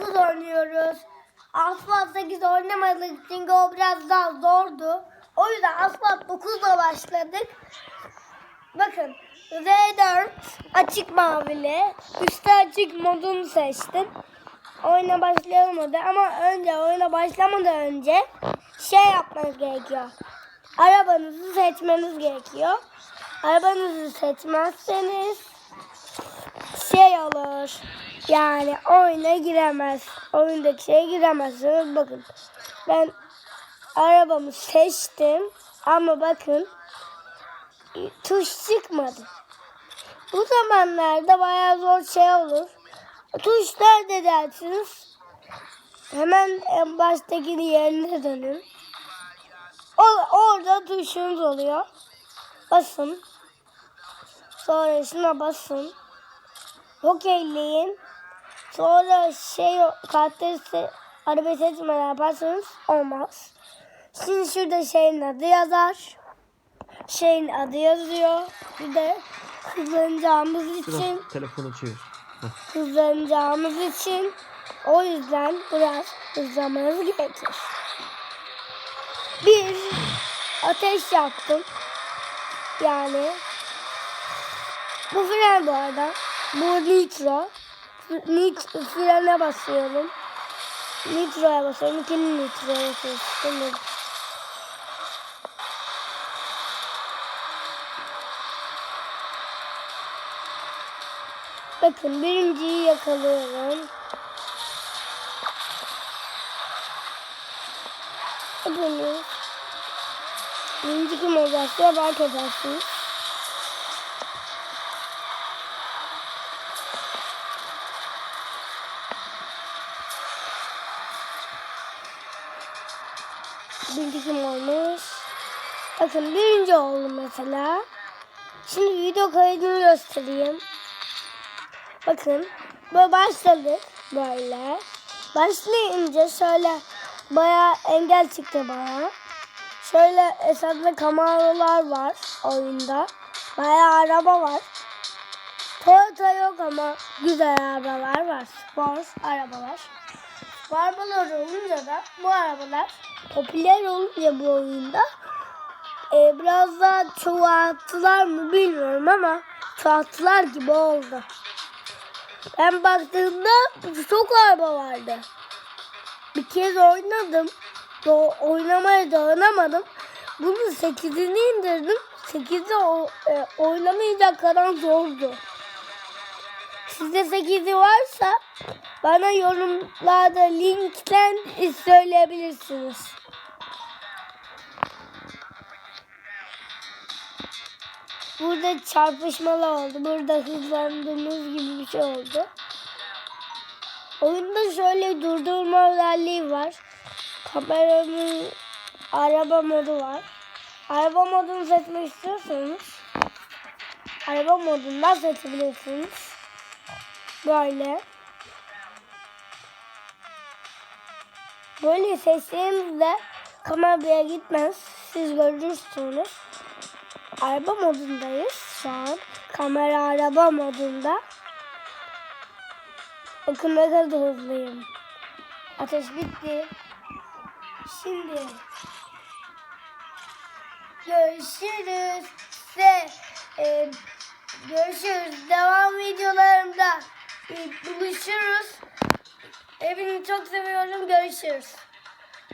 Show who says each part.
Speaker 1: 9 oynuyoruz. Asfalt 8 oynamadık çünkü o biraz daha zordu. O yüzden Asfalt 9'la başladık. Bakın R4 açık mavili. Üstü açık modunu seçtim. Oyuna başlayalım hadi ama önce oyuna başlamadan önce şey yapmanız gerekiyor. Arabanızı seçmeniz gerekiyor. Arabanızı seçmezseniz. Yani oyuna giremez. Oyundaki şeye giremezsiniz. Bakın ben arabamı seçtim ama bakın tuş çıkmadı. Bu zamanlarda bayağı zor şey olur. Tuş nerede dersiniz? Hemen en baştaki yerine dönün. O, orada tuşunuz oluyor. Basın. Sonra şuna basın. Okeyleyin. Sonra şey karakteri se araba seçmeden yaparsanız olmaz. Şimdi şurada şeyin adı yazar. Şeyin adı yazıyor. Bir de hızlanacağımız için
Speaker 2: telefonu çevir.
Speaker 1: Hızlanacağımız için o yüzden biraz hızlanmanız gerekir. Bir ateş yaptım. Yani bu fren bu arada. Bu nitro. Nit frene basıyorum. Nitro'ya basıyorum. İkinci nitro'ya basıyorum. Bakın birinciyi yakalıyorum. Hepiniz birinci kim olacaksa fark edersiniz. Birinci kim olmuş? Bakın birinci oldum mesela. Şimdi video kaydını göstereyim. Bakın böyle başladık böyle. Başlayınca şöyle baya engel çıktı bana. Şöyle esasında kameralar var oyunda. Baya araba var. Toyota yok ama güzel arabalar var. Spor arabalar. Bu arabalar olunca da bu arabalar popüler olunca bu oyunda e, biraz daha çoğalttılar mı bilmiyorum ama çoğalttılar gibi oldu. Ben baktığımda çok araba vardı. Bir kez oynadım. O oynamaya dayanamadım. Bunun 8'ini indirdim. 8'i o, e, oynamayacak kadar zordu. Sizde 8'i varsa bana yorumlarda linkten söyleyebilirsiniz. Burada çarpışmalar oldu. Burada hızlandığımız gibi bir şey oldu. Oyunda şöyle durdurma özelliği var. Kameranın araba modu var. Araba modunu seçmek istiyorsanız araba modundan seçebilirsiniz. Böyle. Böyle seçtiğinizde kamera buraya gitmez. Siz görürsünüz. Araba modundayız şu an. Kamera araba modunda. Bakın ne kadar hızlıyım. Ateş bitti. Şimdi görüşürüz ve e, görüşürüz. Devam buluşuruz. Hepinizi çok seviyorum. Görüşürüz.